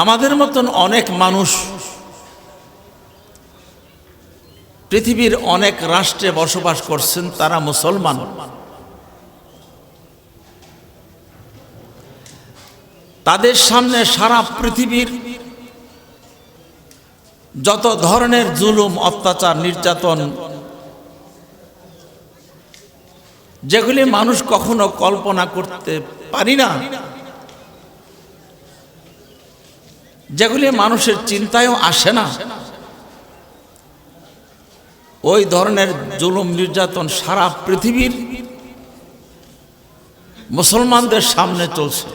আমাদের মতন অনেক মানুষ পৃথিবীর অনেক রাষ্ট্রে বসবাস করছেন, তারা মুসলমান। তাদের সামনে সারা পৃথিবীর যত ধরনের জুলুম, অত্যাচার, নির্যাতন, যেগুলি মানুষ কখনো কল্পনা করতে পারি না যেগুলি মানুষের চিন্তায়ও আসে না। ওই ধরনের জুলুম নির্যাতন সারা পৃথিবীর মুসলমানদের সামনে চলছে।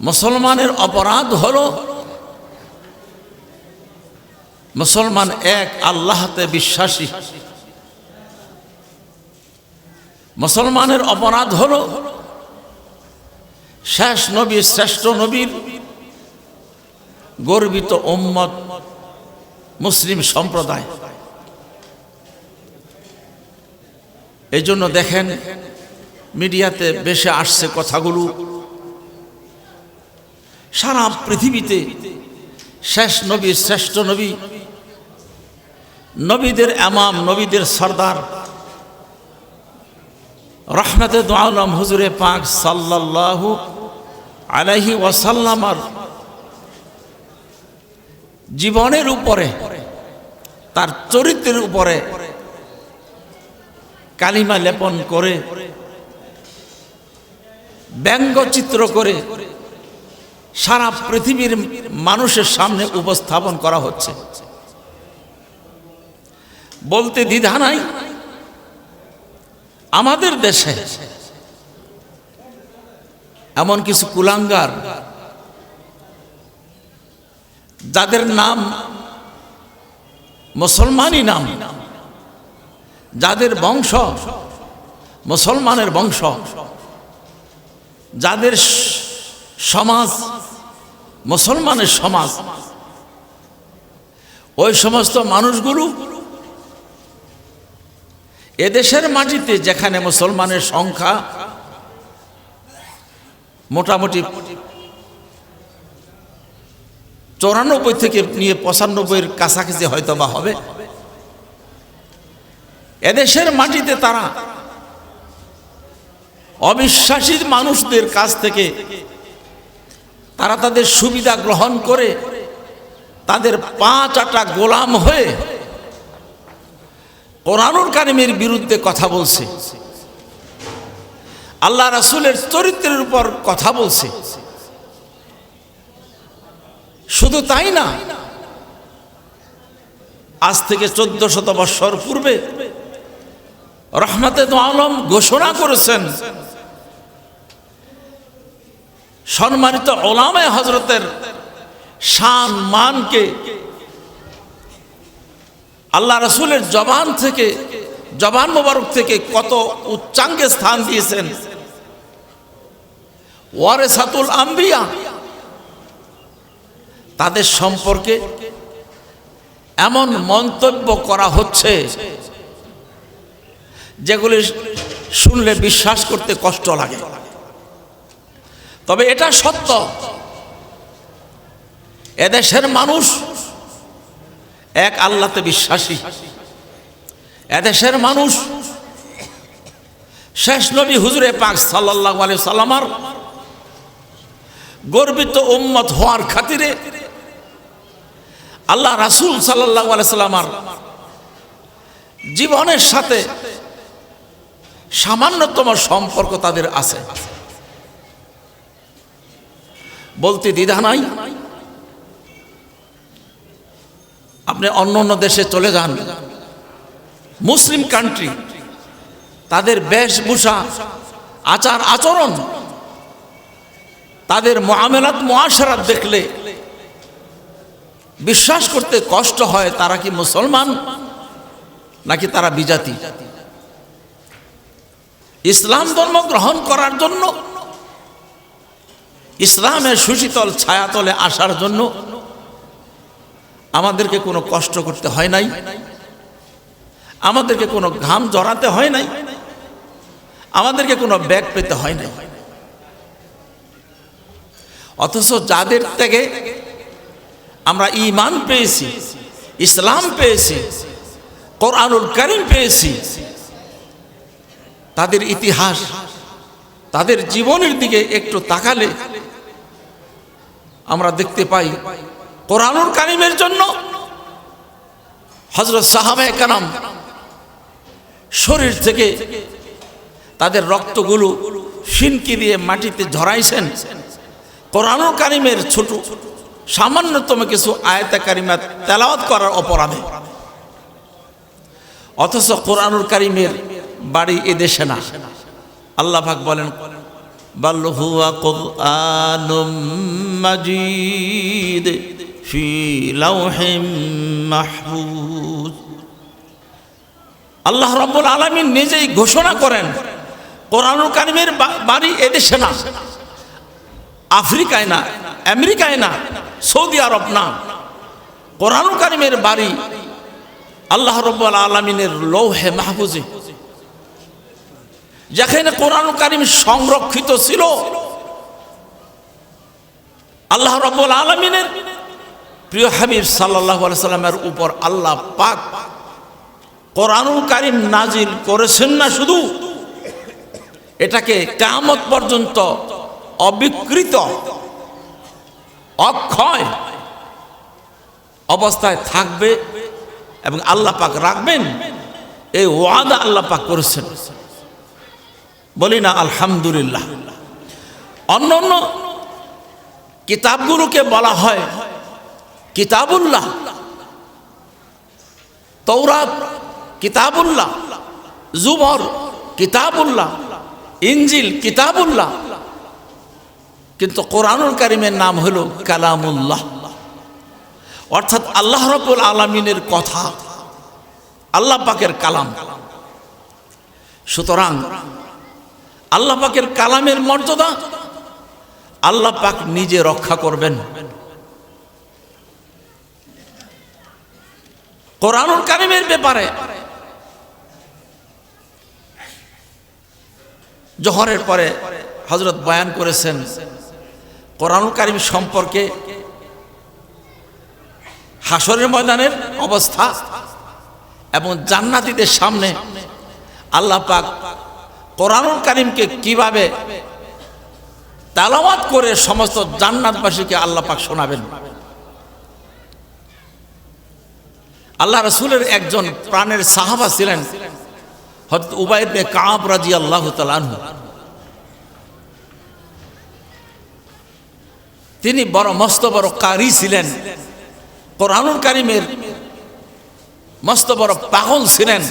মুসলমানের অপরাধ হল মুসলমান এক আল্লাহতে বিশ্বাসী। মুসলমানের অপরাধ হল শেষ নবী, শ্রেষ্ঠ নবীর গর্বিত উম্মত মুসলিম সম্প্রদায়। এই জন্য দেখেন, মিডিয়াতে বেশি আসছে কথাগুলো। সারা পৃথিবীতে শেষ নবী, শ্রেষ্ঠ নবী, নবীদের এমাম নবীদের সর্দার রহমতে দোয়ালম হুজুরে পাক সাল্লাল্লাহু আলাইহি ওয়াসাল্লামার জীবনের উপরে, তার চরিত্রের উপরে কালিমা লেপন করে ব্যঙ্গচিত্র করে সারা পৃথিবীর মানুষের সামনে উপস্থাপন করা হচ্ছে। বলতে দ্বিধা নাই আমাদের দেশে এমন কিছু কুলাঙ্গার যাদের নাম মুসলমানই নাম, যাদের বংশ মুসলমানের বংশ, যাদের সমাজ মুসলমানের সমাজ, ওই সমস্ত মানুষগুলো এদেশের মাটিতে যেখানে মুসলমানের সংখ্যা মোটামুটি চৌরানব্বই থেকে নিয়ে পঁচানব্বইয়ের কাছাকাছি হয়তো বা হবে। এদেশের মাটিতে তারা অবিশ্বাসীর মানুষদের কাছ থেকে তারা তাদের সুবিধা গ্রহণ করে তাদের পাঁচ আটা গোলাম হয়ে কোরআনুল কারিমের বিরুদ্ধে কথা বলছে। আল্লাহ রাসুলের চরিত্রের উপর কথা বলছে। শুধু তাই না, আজ থেকে চোদ্দ শত বৎসর পূর্বে রহমতে আলম ঘোষণা করেছেন, সম্মানিত ওলামে হজরতের শান মানকে আল্লাহ রসুলের জবান থেকে, জবান মোবারক থেকে কত উচ্চাঙ্গে স্থান দিয়েছেন। ওয়ারে সাতুল আম্বিয়া, তাদের সম্পর্কে এমন মন্তব্য করা হচ্ছে, যেগুলি শুনলে বিশ্বাস করতে কষ্ট লাগে। তবে এটা সত্য। এদেশের মানুষ এক আল্লাতে বিশ্বাসী। এদেশের মানুষ শেষ নবী হুজুরে পাক সাল্লাহ আলি সাল্লামার গর্বিত উম্মত হওয়ার খাতিরে আল্লাহ রাসুল সাল্লাহ সাল্লামার জীবনের সাথে সামান্যতম সম্পর্ক তাদের আছে। বলতে দ্বিধা নাই। আপনি অন্য অন্য দেশে চলে যান। মুসলিম কান্ট্রি তাদের বেশভূষা, আচার আচরণ, তাদের মহামেলাত মহাসারাত দেখলে বিশ্বাস করতে কষ্ট হয়, তারা কি মুসলমান নাকি তারা বিজাতি? ইসলাম ধর্ম গ্রহণ করার জন্য, ইসলামের সুশীতল ছায়াতলে আসার জন্য আমাদেরকে কোনো কষ্ট করতে হয় নাই। আমাদেরকে কোনো ঘাম জড়াতে হয় নাই। আমাদেরকে কোনো ব্যাগ পেতে হয় নাই। অথচ যাদের থেকে আমরা ইমান পেয়েছি, ইসলাম পেয়েছি, কোরআনুল করিম পেয়েছি, তাদের ইতিহাস, তাদের জীবনের দিকে একটু তাকালে আমরা দেখতে পাই কোরআনুল কারিমের জন্য হজরত সাহাবে কানাম শরীর থেকে তাদের রক্তগুলো সিনকি দিয়ে মাটিতে ঝরাইছেন। কোরআনুল কারিমের ছোট সামান্যতম কিছু আয়তা কারিমা তেলাওয়াত করার অপরাধে। অথচ কোরআনুর কারিমের বাড়ি এদেশে না। আল্লাহ ভাগ বলেন বাল্লুহুয়া কোরআন মাজিদ। في لوح محفوظ আল্লাহ রব্বুল আলমিন নিজেই ঘোষণা করেন কোরআনুল কারিমের বা- বাড়ি এদেশে না আফ্রিকায় না আমেরিকায় না সৌদি আরব না কোরআনুল কারিমের বাড়ি আল্লাহ রব্বুল আলমিনের লৌহে মাহফুজে যেখানে কোরআন কারিম সংরক্ষিত ছিল আল্লাহ রব্বুল আলমিনের প্রিয় হাবিব সাল্লাহ সাল্লামের উপর আল্লাহ পাক কোরআনুল কারিম নাজিল করেছেন না শুধু? এটাকে কামত পর্যন্ত অবিকৃত অক্ষয় অবস্থায় থাকবে এবং আল্লাহ পাক রাখবেন। এই ওয়াদা আল্লাহ পাক করেছেন। বলি না, আলহামদুলিল্লাহ। অন্য অন্য কিতাবগুলোকে বলা হয় কিতাবুল্লাহ। তৌরাত কিতাবুল্লাহ। জুবর কিতাবুল্লাহ। ইঞ্জিল কিতাবুল্লাহ। কিন্তু কোরআনুল কারিমের নাম হলো কালামুল্লাহ। অর্থাৎ আল্লাহ রবুল আলমিনের কথা, আল্লাহ পাকের কালাম। সুতরাং আল্লাহ পাকের কালামের মর্যাদা আল্লাহ পাক নিজে রক্ষা করবেন। কোরআনুল কারিমের ব্যাপারে। জহরের পরে হজরত বয়ান করেছেন, কোরআনুল কারিম সম্পর্কে হাসরের ময়দানের অবস্থা এবং জান্নাতীদের সামনে আল্লাহ পাক কোরআনুল কারিমকে কীভাবে তালাওয়াত করে সমস্ত জান্নাতবাসীকে আল্লাহ পাক শোনাবেন। আল্লাহ রসুলের একজন প্রাণের সাহাবা ছিলেন উবায়দে কাব রাজি আল্লাহ তিনি বড় মস্ত বড় কারি ছিলেন, কোরআনুল কারিমের মস্ত বড় পাগল ছিলেন।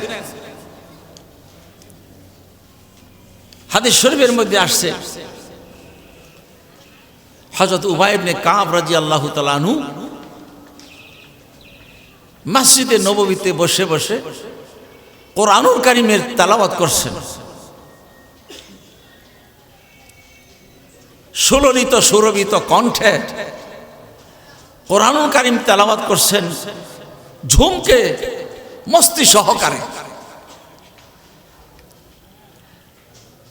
হাদিস শরীফের মধ্যে আসছে হজরত উবাইবনে কাব রাজি আল্লাহ তালানহু মসজিদে নববীতে বসে বসে কোরআনুল কারিমের তালাবাত করছেন। সুললিত সুরবিত কণ্ঠে কোরআনুল কারিম তালাবাত করছেন ঝুমকে মস্তি সহকারে।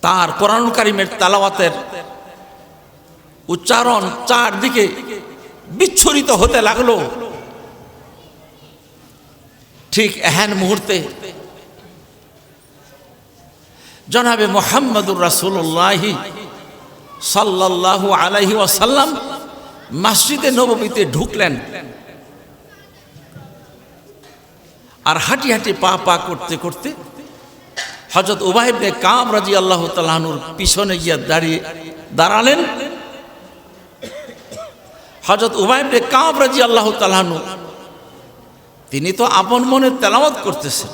তার কোরআনুল কারিমের তালাওয়াতের উচ্চারণ চারদিকে বিচ্ছুরিত হতে লাগল। ঠিক এহেন মুহূর্তে জনাবে মোহাম্মদুর রাসুল্লাহি সাল্লাল্লাহু আলাইহি ওয়াসাল্লাম মসজিদে নবমীতে ঢুকলেন। আর হাঁটি হাঁটি পা পা করতে করতে হজরত উবাইবনে কাম রাজি আল্লাহ তালানুর পিছনে গিয়ে দাঁড়িয়ে দাঁড়ালেন। হজরত উবাইবনে কাম রাজি আল্লাহ তালানু তিনি তো আপন মনে তেলাওয়াত করতেছেন।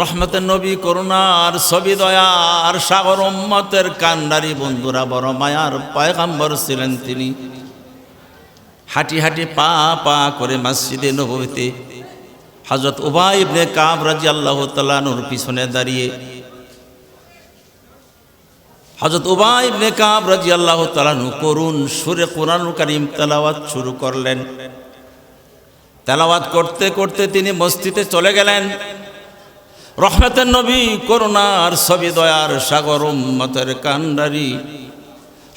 রহমতের নবী, করুণার ছবি দয়ার সাগর উম্মতের কান্ডারি বন্ধুরা, বড় মায়ার পয়গাম্বর ছিলেন তিনি। হাঁটি হাঁটি পা পা করে মসজিদে নবীতে হজরত উবাই কাব রাজি আল্লাহ তালানুর পিছনে দাঁড়িয়ে হজরত উবাই ইবনে কাব রাজি আল্লাহ তালানু করুন সুরে কোরআনুল কারিম তেলাওয়াত শুরু করলেন। তেলাওয়াত করতে করতে তিনি মসজিদে চলে গেলেন। রহমতের নবী, করুণার ছবি, দয়ার সাগর, উম্মতের কান্ডারি।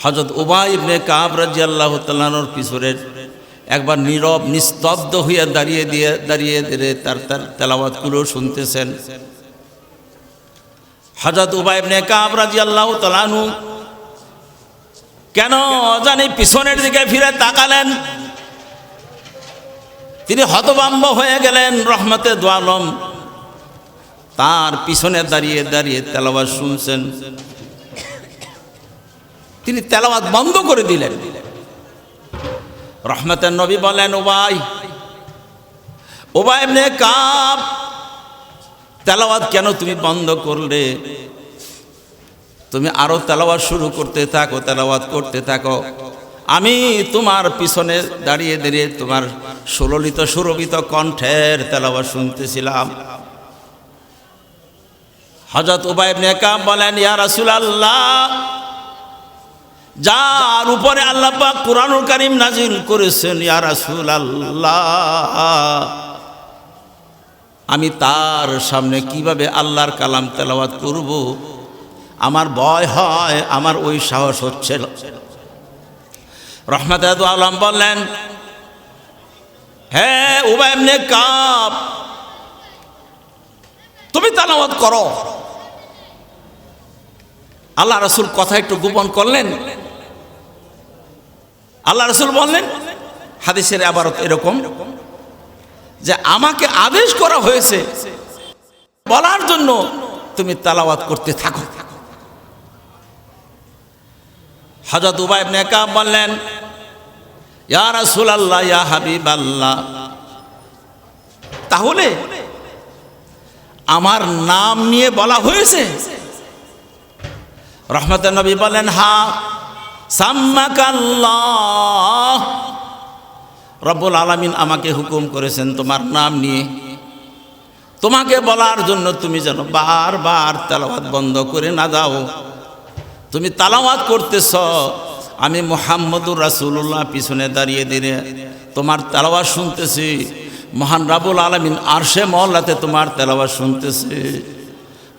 হজরত উবাই ইবনে রাজি আল্লাহ তাল্লানোর পিছনের একবার নীরব, নিস্তব্ধ হইয়া দাঁড়িয়ে দিয়ে দাঁড়িয়ে দিয়ে তার তার তেলাওয়াতগুলো শুনতেছেন। হজরত উবাই ইবনে কাব রাজি আল্লাহ তালানু কেন জানি পিছনের দিকে ফিরে তাকালেন। তিনি হতবাম্ব হয়ে গেলেন রহমতে দোয়ালম তার পিছনে দাঁড়িয়ে দাঁড়িয়ে তেলাওয়াত শুনছেন। তিনি তেলাওয়াত বন্ধ করে দিলেন। রহমতের নবী বলেন ওবাই ওবাই কাপ তেলাওয়াত কেন তুমি বন্ধ করলে? তুমি আরও তেলাওয়াত শুরু করতে থাকো, তেলাওয়াত করতে থাকো। আমি তোমার পিছনে দাঁড়িয়ে দাঁড়িয়ে তোমার সুললিত সুরভিত কণ্ঠের তেলাওয়াত শুনতেছিলাম। হজরত উবাইব নেকাম বলেন, ইয়া রাসূলুল্লাহ, যার উপরে আল্লাহ পাক কুরআনুল কারীম নাজিল করেছেন, ইয়া রাসূলুল্লাহ। আমি তার সামনে কীভাবে আল্লাহর কালাম তেলাওয়াত করব? আমার ভয় হয়, আমার ওই সাহস হচ্ছে। রহমত আলম বললেন হ্যাঁ উবাইব নে কাপ তুমি তালাওয়াত করো। আল্লাহ রসুল কথা একটু গোপন করলেন। আল্লাহ রসুল বললেন, হাদিসের আবার এরকম। যে আমাকে আদেশ করা হয়েছে। বলার জন্য তুমি তালাওয়াত করতে থাকো। হজরত উবাইব নেকা বললেন, ইয়া আল্লাহ ইয়া হাবিব আল্লাহ তাহলে আমার নাম নিয়ে বলা হয়েছে? রহমত নবী বলেন হা সাম্মাকাল্লাহ রব্বুল আলামিন আমাকে হুকুম করেছেন তোমার নাম নিয়ে। তোমাকে বলার জন্য তুমি যেন বারবার তেলাওয়াত বন্ধ করে না দাও। তুমি তালাওয়াত করতেছ, আমি মোহাম্মদুর রাসুল্লাহ পিছনে দাঁড়িয়ে দিয়ে তোমার তেলাওয়াত শুনতেছি, মহান রাবুল আলমিন আরশে মহল্লাতে তোমার তেলাওয়াত শুনতেছে।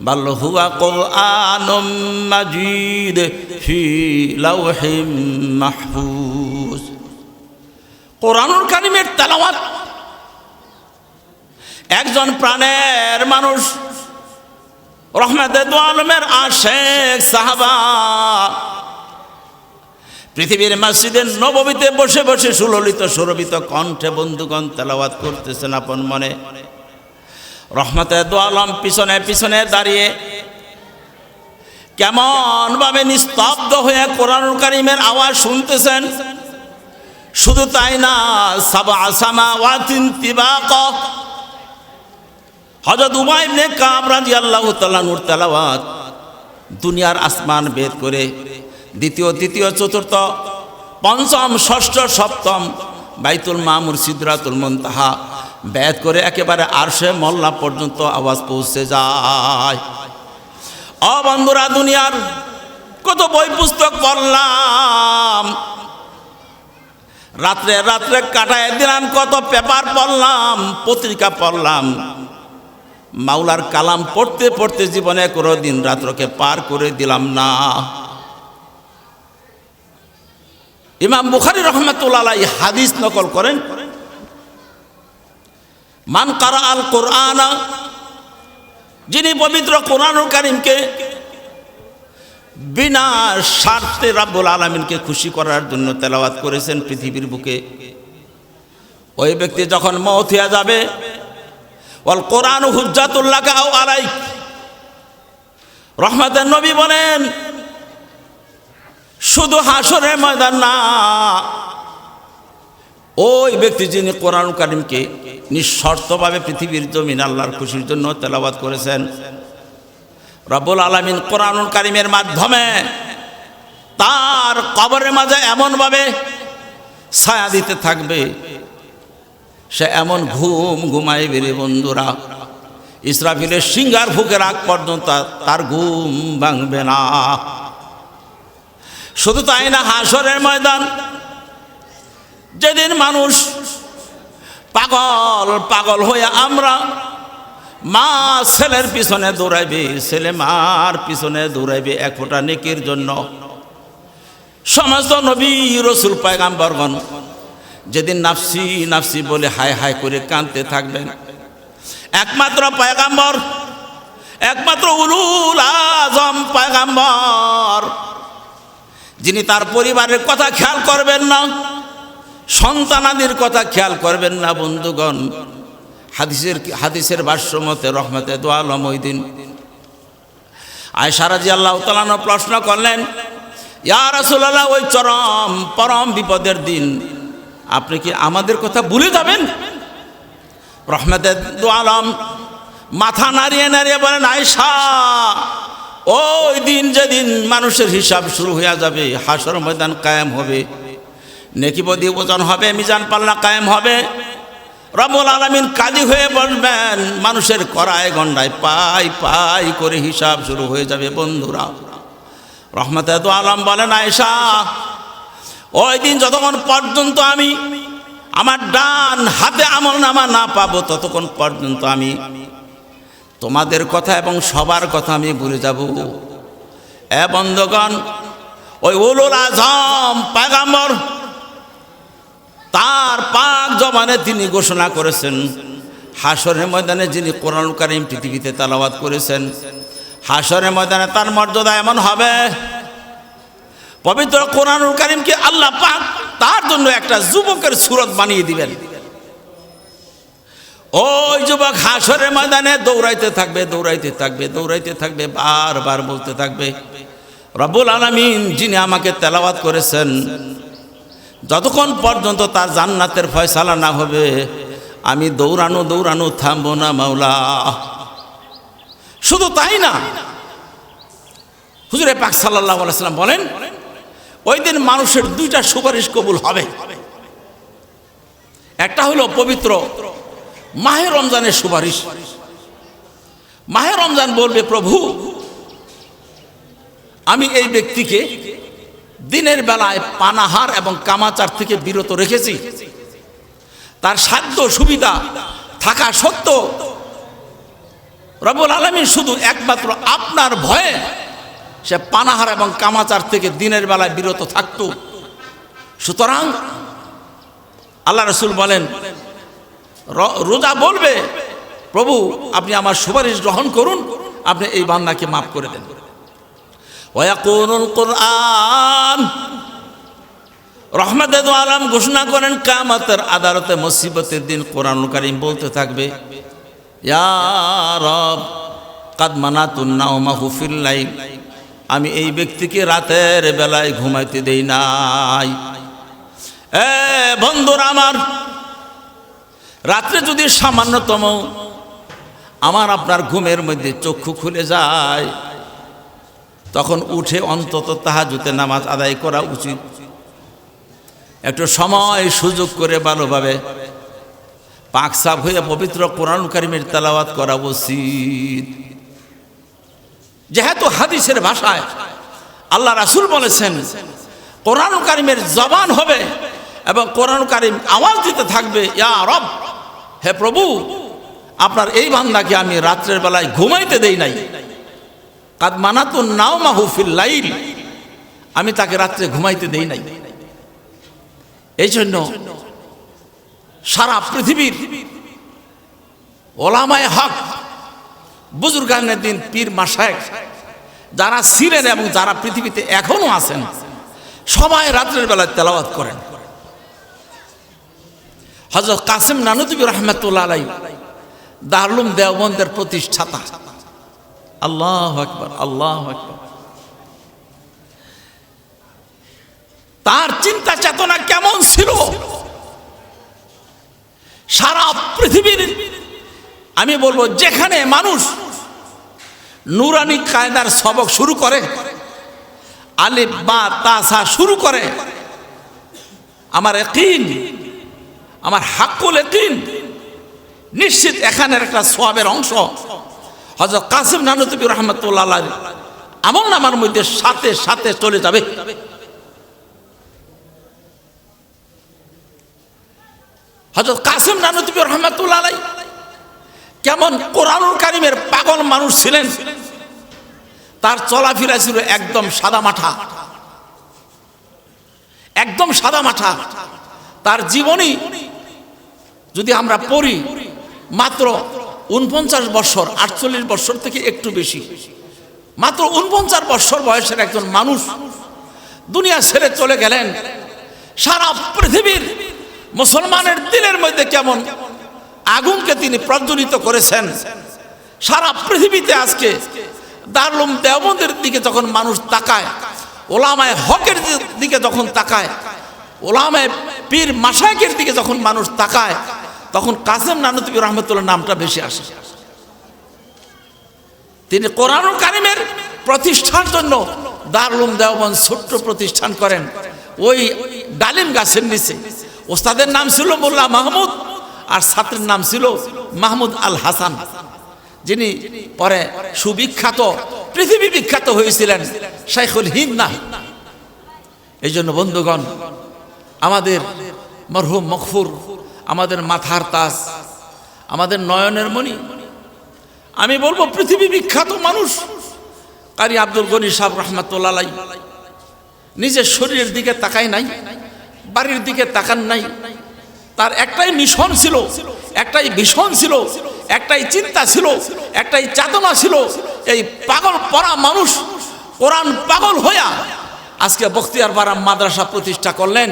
বাল্য হুয়া কোরআন মাজিদ ফি লাউহিম মাহফুজ। কোরআনুল কারিমের তেলাওয়াত। একজন প্রাণের মানুষ রহমতে আলমের আশেক সাহাবা পৃথিবীর মসজিদের নবমীতে বসে বসে সুললিত সুরভিত কণ্ঠে বন্ধুগণ তেলাওয়াত করতেছেন আপন মনে। রহমতে দোয়ালম পিছনে পিছনে দাঁড়িয়ে কেমন ভাবে নিস্তব্ধ হয়ে কোরআনুল কারিমের আওয়াজ শুনতেছেন? শুধু তাই না সাবা আসামা ওয়াতিন তিবাক। হজরত উমাইব নে কাব রাজি আল্লাহ তালানুর তেলাওয়াত, দুনিয়ার আসমান বেদ করে, দ্বিতীয়, তৃতীয়, চতুর্থ, পঞ্চম, ষষ্ঠ, সপ্তম, বাইতুল মামুর সিদ্রাতুল মন্তাহা বেদ করে একেবারে আরশে মল্লা পর্যন্ত আওয়াজ পৌঁছে যায়। অ বন্ধুরা, দুনিয়ার কত বই পুস্তক পড়লাম রাত্রে রাত্রে কাটায় দিলাম, কত পেপার পড়লাম, পত্রিকা পড়লাম। মাওলার কালাম পড়তে পড়তে জীবনে কোনো দিন রাত্রকে পার করে দিলাম না। ইমাম বুখারি রহমতুল্লাহ হাদিস নকল করেন, মান কারা আল কোরআন যিনি পবিত্র কোরআনুল কারিমকে বিনা স্বার্থে রাব্বুল আলমিনকে খুশি করার জন্য তেলাওয়াত করেছেন পৃথিবীর বুকে। ওই ব্যক্তি যখন মত যাবে, ওয়াল কোরআন হুজ্জাতুল্লাহ আও আলাই রহমতের নবী বলেন, শুধু হাসরের ময়দান না, ওই ব্যক্তি যিনি কোরআন কারিমকে নিঃশর্তভাবে পৃথিবীর জমিন আল্লাহর খুশির জন্য তেলাবাদ করেছেন রব্বুল আলমিন কোরআনুল কারিমের মাধ্যমে তার কবরের মাঝে এমনভাবে ছায়া দিতে থাকবে। সে এমন ঘুম ঘুমাই বেরে বন্ধুরা। ইসরাফিলের সিঙ্গার ফুকের আগ পর্যন্ত তার ঘুম ভাঙবে না। শুধু তাই না হাসরের ময়দান, যেদিন মানুষ পাগল পাগল হয়ে আমরা মা ছেলের পিছনে দৌড়াইবে, ছেলে মার পিছনে দৌড়াইবে, এক ফোঁটা নেকির জন্য। সমস্ত নবী, রসুল, পায়গাম্বরগণ যেদিন নাফসি নাফসি বলে হায় হায় করে কাঁদতে থাকবেন। একমাত্র পায়গাম্বর, একমাত্র উলুল আজম পায়গাম্বর, যিনি তার পরিবারের কথা খেয়াল করবেন না, সন্তানাদির কথা খেয়াল করবেন না, বন্ধুগণ। হাদিসের হাদিসের ভাষ্য মতে রহমতে দোয়ালম ওই দিন। আয়সারাজি আল্লাহ তালানো প্রশ্ন করলেন, ইয়া রাসূলুল্লাহ, ওই চরম, পরম বিপদের দিন, আপনি কি আমাদের কথা ভুলে যাবেন? রহমতে দোয়ালম মাথা নাড়িয়ে নাড়িয়ে বলেন আয়সা ওই দিন যেদিন মানুষের হিসাব শুরু হয়ে যাবে, হাসর ময়দান কায়েম হবে। নেকিবদি ওজন হবে, মিজান পাল্লা কায়েম হবে। রবুল আলমিন কাজী হয়ে বলবেন, মানুষের করায় গন্ডায় পাই পাই করে হিসাব শুরু হয়ে যাবে বন্ধুরা। রহমত আলম বলেন আয়সা ওই দিন যতক্ষণ পর্যন্ত আমি আমার ডান হাতে আমল নামা না পাবো, ততক্ষণ পর্যন্ত আমি তোমাদের কথা এবং সবার কথা আমি ভুলে যাব। এ বন্ধগণ, ওই উলুল আজম, পায়গাম্বর তার পাক জবানে তিনি ঘোষণা করেছেন হাসরের ময়দানে যিনি কোরআন কারিম পৃথিবীতে তালাবাদ করেছেন হাসরের ময়দানে তার মর্যাদা এমন হবে, পবিত্র কোরআনুল কারিমকে আল্লাহ পাক তার জন্য একটা যুবকের সুরত বানিয়ে দিবেন। ওই যুবক হাসরের ময়দানে দৌড়াইতে থাকবে দৌড়াইতে থাকবে দৌড়াইতে থাকবে, বারবার বলতে থাকবে, রব্বুল আলমিন যিনি আমাকে তেলাওয়াত করেছেন যতক্ষণ পর্যন্ত তার জান্নাতের ফয়সালা না হবে, আমি দৌড়ানো দৌড়ানো থামবো না, মাওলা। শুধু তাই না, হুজুরে পাক সাল্লাহ আলাইসাল্লাম বলেন, ওই দিন মানুষের দুইটা সুপারিশ কবুল হবে। একটা হলো পবিত্র মাহে রমজানের সুপারিশ। মাহে রমজান বলবে, প্রভু, আমি এই ব্যক্তিকে দিনের বেলায় পানাহার এবং কামাচার থেকে বিরত রেখেছি। তার সাধ্য সুবিধা থাকা সত্ত্বেও রবুল আলমী শুধু একমাত্র আপনার ভয়ে সে পানাহার এবং কামাচার থেকে দিনের বেলায় বিরত থাকত। সুতরাং আল্লাহ রসুল বলেন রোজা বলবে, প্রভু আপনি আমার সুপারিশ গ্রহণ করুন, আপনি এই বান্নাকে মাফ করে দেন। ওয়াকুনুল কোরআন। রহমত আলম ঘোষণা করেন কামাতের আদালতে মুসিবতের দিন কোরআন কারিম বলতে থাকবে। আমি এই ব্যক্তিকে রাতের বেলায় ঘুমাইতে দেই নাই। এ বন্ধুরা আমার, রাত্রে যদি সামান্যতম আমার আপনার ঘুমের মধ্যে চক্ষু খুলে যায় তখন উঠে অন্তত তাহাজুতে নামাজ আদায় করা উচিত। একটু সময় সুযোগ করে ভালোভাবে পাক সাফ হয়ে পবিত্র কোরআন কারিমের তালাওয়াত করা উচিত। যেহেতু হাদিসের ভাষায় আল্লাহ রাসুল বলেছেন, কোরআন কারিমের জবান হবে এবং কোরআন কারিম আওয়াজ দিতে থাকবে, ইয়া রব, হে প্রভু, আপনার এই বান্দাকে আমি রাত্রের বেলায় ঘুমাইতে দেই নাই। কাদ মানাতু নাও মাহুফিল লাইল। আমি তাকে রাত্রে ঘুমাইতে দেই নাই। এই জন্য সারা পৃথিবীর ওলামায় হক, বুজুর্গানের দিন পীর মাসায় যারা ছিলেন এবং যারা পৃথিবীতে এখনও আছেন, সবাই রাত্রের বেলায় তেলাওয়াত করেন। হজরত কাসিম নানুদ্দিন রহমতুল্লাহ আলাই দারুম দেওবন্দের প্রতিষ্ঠাতা। আল্লাহ আকবর আল্লাহ আকবর। তার চিন্তা চেতনা কেমন ছিল? সারা পৃথিবীর, আমি বলব যেখানে মানুষ নুরানি কায়দার সবক শুরু করে, আলিফ, বা তাসা শুরু করে, আমার একিন আমার হাক্কুল একিন নিশ্চিত এখানের একটা সোয়াবের অংশ। হজরত কাসিম নানুতবি রহমতুল্লাহ আমল নামার মধ্যে সাথে সাথে চলে যাবে। হজরত কাসিম নানুতবি রহমতুল্লাহ কেমন কোরআনুল কারিমের পাগল মানুষ ছিলেন। তার চলাফেরা ছিল একদম সাদা মাঠা। একদম সাদা মাঠা। তার জীবনী যদি আমরা পড়ি, মাত্র উনপঞ্চাশ বছর, আটচল্লিশ বছর থেকে একটু বেশি। মাত্র উনপঞ্চাশ বছর বয়সের একজন মানুষ দুনিয়া ছেড়ে চলে গেলেন। সারা পৃথিবীর মুসলমানের দিলের মধ্যে কেমন আগুনকে তিনি প্রজ্বলিত করেছেন। সারা পৃথিবীতে আজকে দারুম দেওবন্দের দিকে যখন মানুষ তাকায়, ওলামায় হকের দিকে যখন তাকায়, ওলামায় পীর মাসাকের দিকে যখন মানুষ তাকায় তখন কাসেম নানুতবি রহমতুল্লাহ নামটা বেশি আসে। তিনি কোরআন কারিমের প্রতিষ্ঠার জন্য দারুম দেওবন্দ ছোট্ট প্রতিষ্ঠান করেন। ওই ডালিম গাছের নিচে। ওস্তাদের নাম ছিল মোল্লা মাহমুদ আর ছাত্রের নাম ছিল মাহমুদ আল হাসান। যিনি পরে সুবিখ্যাত, পৃথিবী বিখ্যাত হয়েছিলেন শাইখুল হিন্দা এই জন্য বন্ধুগণ, আমাদের মরহুম মকফুর আমাদের মাথার তাস, আমাদের নয়নের মণি। আমি বলব, পৃথিবী বিখ্যাত মানুষ, কারি আব্দুল গনি সাহেব রহমতুল্লাহ নিজের শরীরের দিকে তাকায় নাই, বাড়ির দিকে তাকান নাই। তার একটাই মিশন ছিল, একটাই ভীষণ ছিল, একটাই চিন্তা ছিল, একটাই চেতনা ছিল, এই পাগল পরা মানুষ, কোরআন পাগল হইয়া আজকে বখতিয়ার পাড়া মাদ্রাসা প্রতিষ্ঠা করলেন।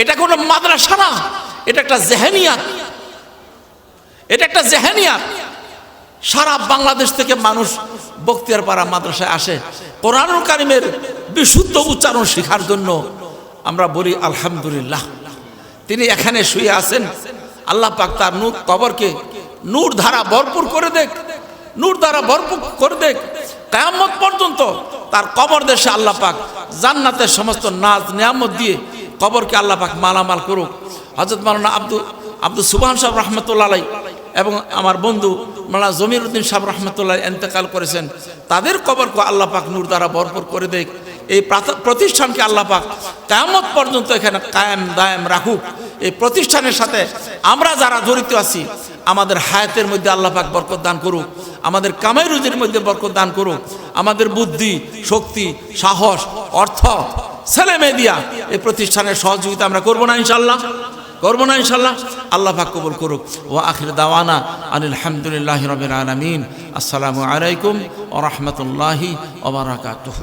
এটা কোনো মাদ্রাসা না এটা একটা জেহেনিয়াত এটা একটা জেহেনিয়াত সারা বাংলাদেশ থেকে মানুষ বক্তিয়ার পাড়া মাদ্রাসায় আসে। কোরআনুল কারিমের বিশুদ্ধ উচ্চারণ শেখার জন্য আমরা বলি, আলহামদুলিল্লাহ। তিনি এখানে শুয়ে আছেন। আল্লাহ পাক তার নূর কবরকে নূর ধারা ভরপুর করে দেখ, নূর ধারা ভরপুর করে দেখ। কেয়ামত পর্যন্ত তার কবর দেশে আল্লাহ পাক জান্নাতের সমস্ত নাজ নিয়ামত দিয়ে কবরকে আল্লাহ পাক মালামাল করুক। হজরত মালানা আব্দুল আব্দুল সুবাহ সাহেব রহমতুল্লাহ এবং আমার বন্ধু মালা জমির উদ্দিন সাহেব রহমতুল্লাহ এন্তেকাল করেছেন। তাদের কবরকে আল্লাহ পাক নূর দ্বারা ভরপুর করে দেখ। এই প্রাত- প্রতিষ্ঠানকে আল্লাহ পাক কায়ামত পর্যন্ত এখানে কায়েম দায়েম রাখুক। এই প্রতিষ্ঠানের সাথে আমরা যারা জড়িত আছি, আমাদের হায়াতের মধ্যে আল্লাহ পাক বরকত দান করুক। আমাদের কামাই রুজির মধ্যে বরকত দান করুক। আমাদের বুদ্ধি, শক্তি, সাহস, অর্থ ছেলে মেয়ে দিয়া এই প্রতিষ্ঠানের সহযোগিতা আমরা করব না ইনশাল্লাহ করব না ইনশাল্লাহ। আল্লাহ পাক কবুল করুক। ও আখির দাওয়ানা আনিল হামদুলিল্লাহ রবিল আলমিন। আসসালামু আলাইকুম ও রহমতুল্লাহি ওবরাকাতুহ